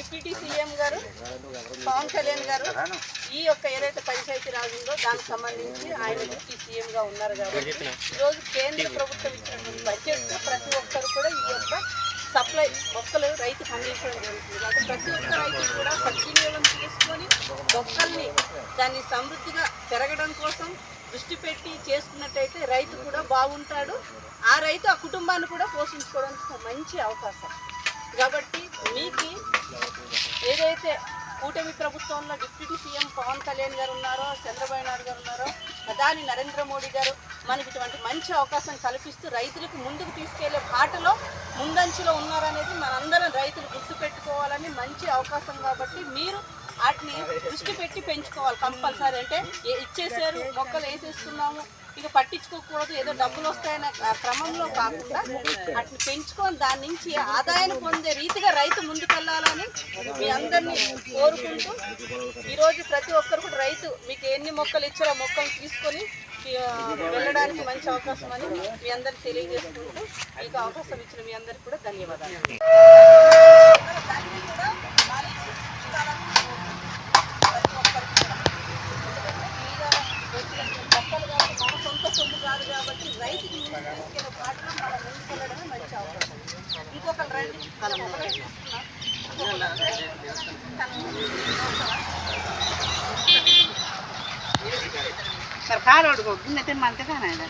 Deputy CM గారు పవన్ కళ్యాణ్ గారు ఈ యొక్క ఏదైతే పంచాయతీ రాజ్ ఉందో దానికి సంబంధించి ఆయన డిప్యూటీ సీఎం గా ఉన్నారు కాబట్టి ఈరోజు కేంద్ర ప్రభుత్వం ఇచ్చినటువంటి బడ్జెట్ ప్రతి ఒక్కరు కూడా ఈ యొక్క సప్లై మొక్కలు రైతుకు అందించడం జరుగుతుంది. కాబట్టి ప్రతి ఒక్క రైతు కూడా సద్వినియోగం చేసుకొని మొక్కల్ని దాన్ని సమృద్ధిగా పెరగడం కోసం దృష్టి పెట్టి చేసుకున్నట్టయితే రైతు కూడా బాగుంటాడు. ఆ రైతు ఆ కుటుంబాన్ని కూడా పోషించుకోవడానికి మంచి అవకాశం. కాబట్టి మీకు ఏదైతే కూటమి ప్రభుత్వంలో డిప్యూటీ సీఎం పవన్ కళ్యాణ్ గారు ఉన్నారో చంద్రబాబు నాయుడు గారు ఉన్నారో ప్రధాని నరేంద్ర మోడీ గారు మనకి ఇటువంటి మంచి అవకాశం కల్పిస్తూ రైతులకు ముందుకు తీసుకెళ్ళే బాటలో ముందంచులో ఉన్నారనేది మనందరం రైతులు గుర్తుపెట్టుకోవాలని మంచి అవకాశం కాబట్టి మీరు వాటిని దృష్టి పెట్టి పెంచుకోవాలి కంపల్సరీ. అంటే ఇచ్చేసారు మొక్కలు వేసేసుకున్నాము ఇక పట్టించుకోకూడదు ఏదో డబ్బులు వస్తాయన్న క్రమంలో కాకుండా వాటిని పెంచుకొని దాని నుంచి ఆదాయాన్ని పొందే రీతిగా రైతు ముందుకెళ్ళాలని మీ అందరినీ కోరుకుంటూ ఈరోజు ప్రతి ఒక్కరు కూడా రైతు మీకు ఎన్ని మొక్కలు ఇచ్చారో మొక్కలు తీసుకొని వెళ్ళడానికి మంచి అవకాశం అని మీ అందరికి తెలియజేసుకుంటూ మీకు అవకాశం ఇచ్చిన మీ అందరికి కూడా ధన్యవాదాలు ప్రతి ఒక్కరికి కాబట్టి సొమ్ము కాదు కాబట్టి రైతుకి ముందుకు తీసుకెళ్ళే పాటలో మనం ముందుకెళ్ళడమే మంచి అవకాశం ఇంకొకరు రండి सरकार और को मानते था ना?